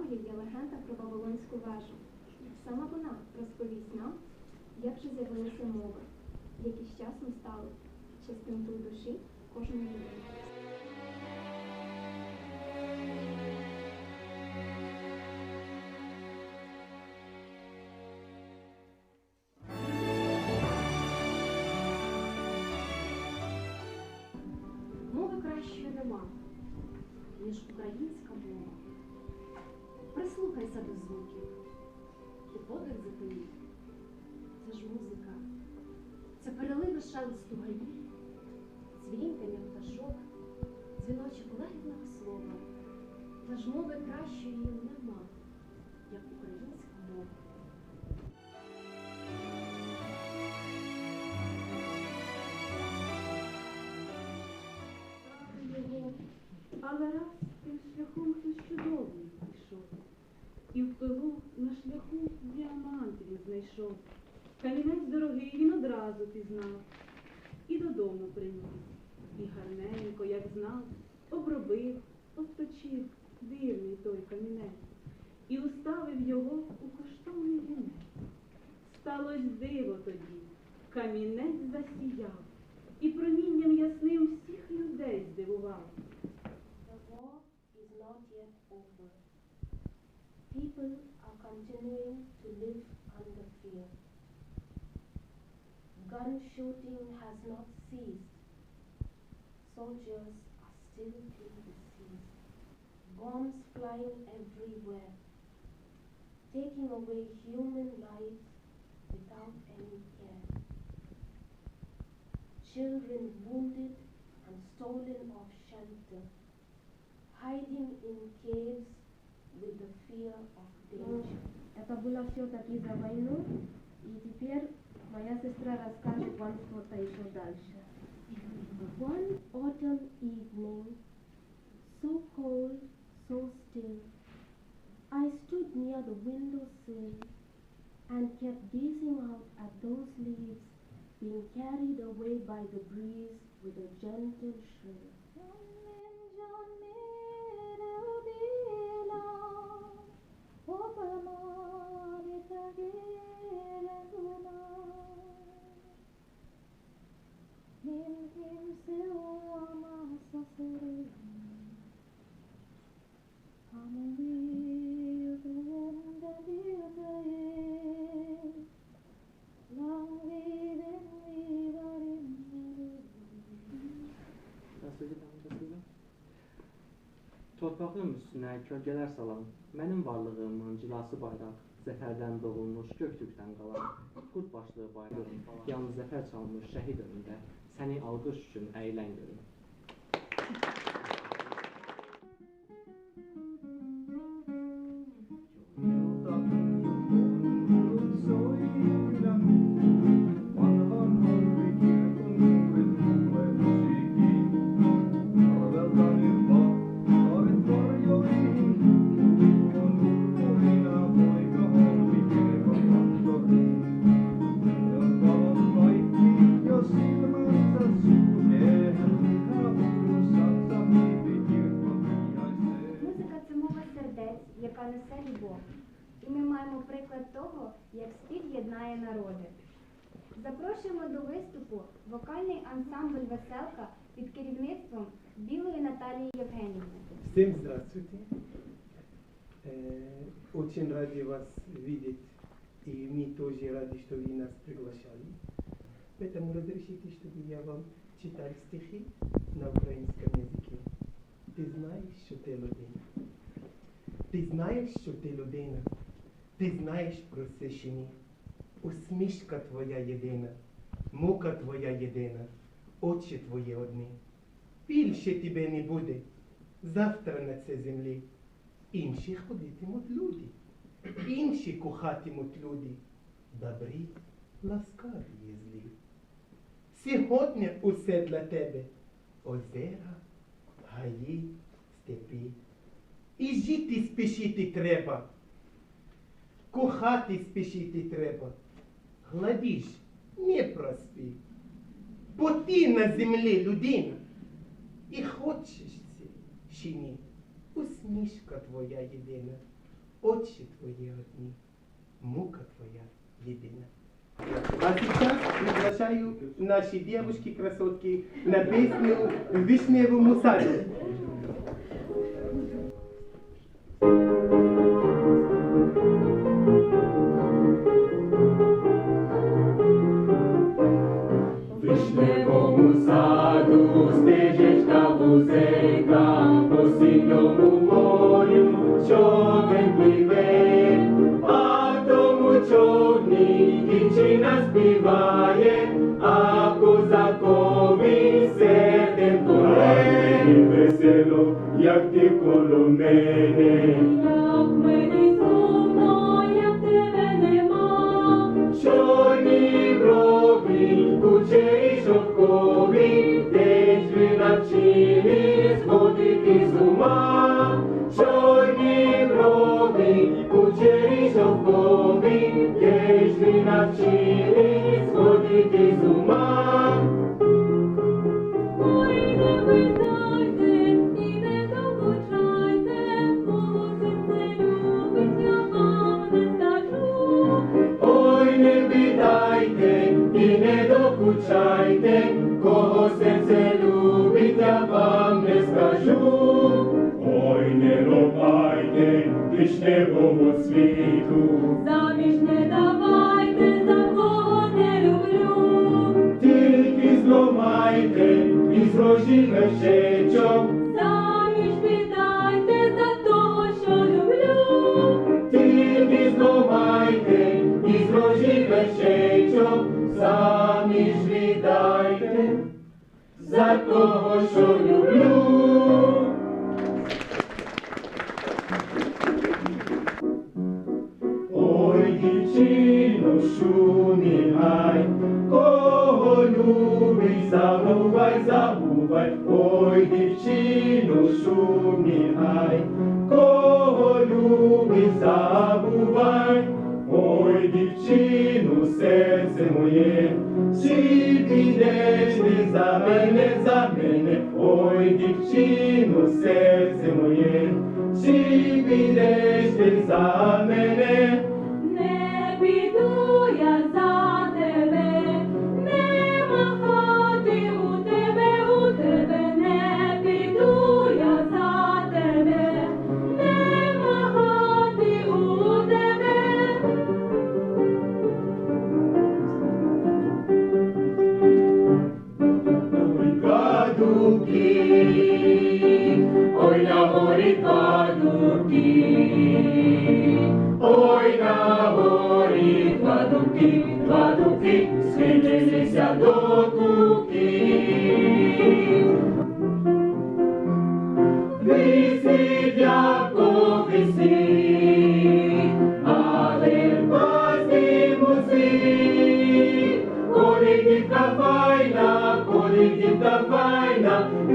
цікавою є легенда про Вавилонську вежу. Саме вона розповість нам, як же з'явилися мови, які з часом стали частинкою душі кожної людини. Шелесту гаї, цвірінькання пташок, дзвіночок лагідного слова. Та ж мови кращої нема, як українська мова. але раз тим шляхом хтось чудовий пішов. І в пилу на шляху діамант він знайшов. Камінець дорогий він одразу пізнав. І додому приніс. І гарненько, як знав, обробив, обточив дивний той камінець. І уставив його у коштовний вінець. Сталось диво тоді, камінець засіяв, і промінням ясним всіх людей здивував. The war is not yet over. People are continuing to live under fear. Gun shooting has not ceased. Soldiers are still. Bombs flying everywhere, taking away human lives without any care. Children wounded and stolen off shelter hiding in caves with the fear of danger. Это было все-таки за войну, и теперь моя сестра расскажет вам что-то еще дальше. One autumn evening, the window sill and kept gazing out at those leaves being carried away by the breeze with a gentle shrill. Kölgələr salan, mənim varlığımın cilası bayraq, zəfərdən doğulmuş göktürkdən qalan, qurd başlı bayraq, yalnız zəfər çalmış şəhid önündə, səni alqış üçün əylən görüm. Запрошуємо до виступу вокальний ансамбль Веселка під керівництвом Білої Наталії Євгенівни. Всем здравствуйте. Э, Очень рады вас видеть, и мы тоже рады, что вы нас приглашали. Поэтому разрешите, чтобы я вам читал стихи на украинском языке. Ти знаєш, що ти людина. Ти знаєш, що ти людина. Ти знаєш про це ще ні. Усмішка твоя єдина, мука твоя єдина, очі твої одні. Більше тебе не буде. Завтра на цій землі. Інші ходитимуть люди, інші кохатимуть люди. Добрі, ласкаві є злі. Сьогодні усе для тебе. Озера, гаї, степи. І жити спішити треба. Кохати спішити треба. Гладіш, не проспи. Бо ти на землі людина. І хочеш це чи ні. усмішка твоя єдина, очі твої одні, мука твоя єдина. А сейчас приглашаю наши девушки-красотки на песню в вишневому саду. Човен пливе, а в тому човні дівчина співає, а козакові серденько грає. весело, як ти коло мене. Як мені сумно, як тебе нема. Чорні брові, кучері шовкові, де ж ви навчили сходити з ума. Чорні кучері шовкові, де ж ви навчили сходити з ума. Ой, не питайте і не докучайте, кого серце любить, я вам не скажу. Ой, не питайте і не докучайте, кого серце вишневого світу, Заміж не давайте, за кого не люблю. тільки зломайте із рожі вершечок, Заміж віддайте за того, що люблю. тільки зломайте із рожі вершечок, самі ж віддайте за того, що люблю. Ой, дівчино, шумі гай, кого любить, забувай, ой, дівчино, серце моє, чи підеш ти за мене, за мене, ой, дівчино, серце моє, чи підеш ти за мене? Не піду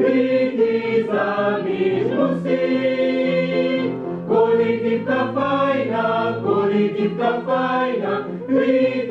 Priti za milosti, kolitivka fajna, kolitivka fajna, priti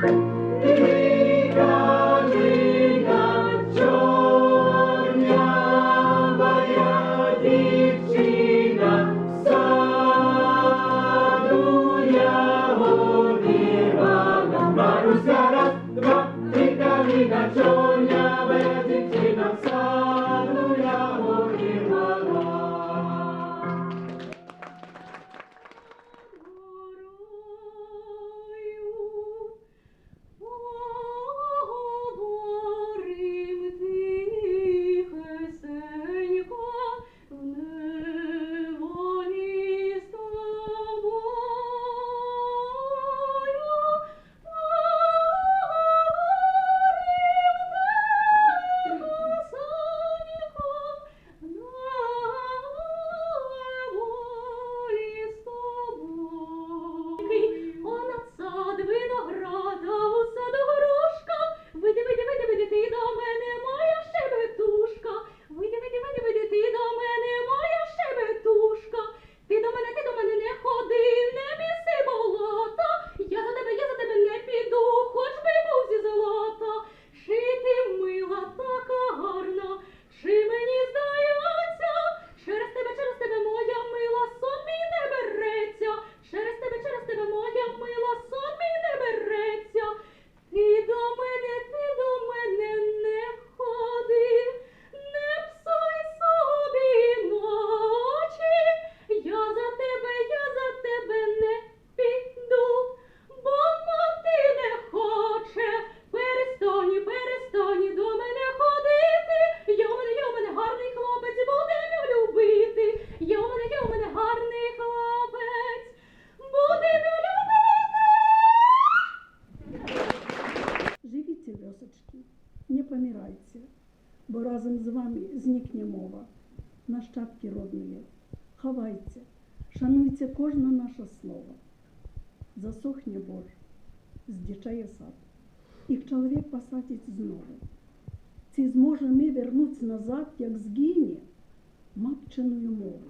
Thank you. Бо разом з вами зникне мова нащадки родної. Ховайте, шануйте кожне наше слово. Засохне бор, здичає сад, і чоловік посадить знову. Чи зможе ми вернуть назад, як згине матчиною мову?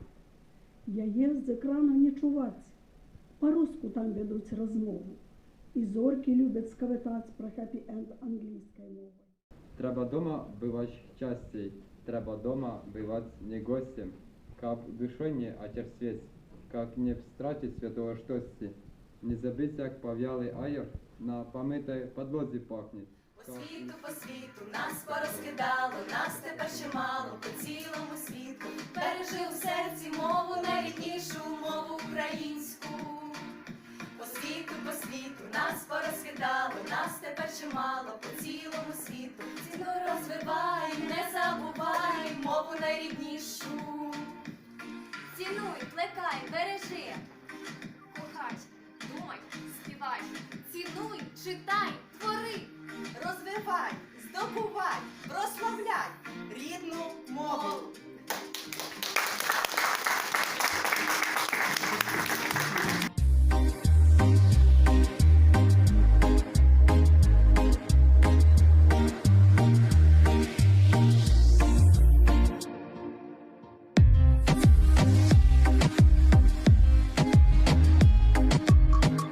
Яє з екрану не чувать, по-руску там ведуть розмову. І зорки люблять скавитать про хеппі-енд англійською мовою. Треба дома бывать частей, треба дома бывать не гостем, как душой не отерсветь, как не встратить святого штости, не забыть, як пов'ялий айор на помитой подлозі пахнет. По світу, по світу нас порозкидало, нас тепер ще мало по цілому світу. Бережи у серці мову найріднішу мову українську. По світу, по світу нас порозкидало, нас тепер ще мало по цілому світу. Розвивай, не забувай мову найріднішу. Цінуй, плекай, бережи. Кохай, думай, співай. Цінуй, читай, твори. Розвивай, здобувай, мову.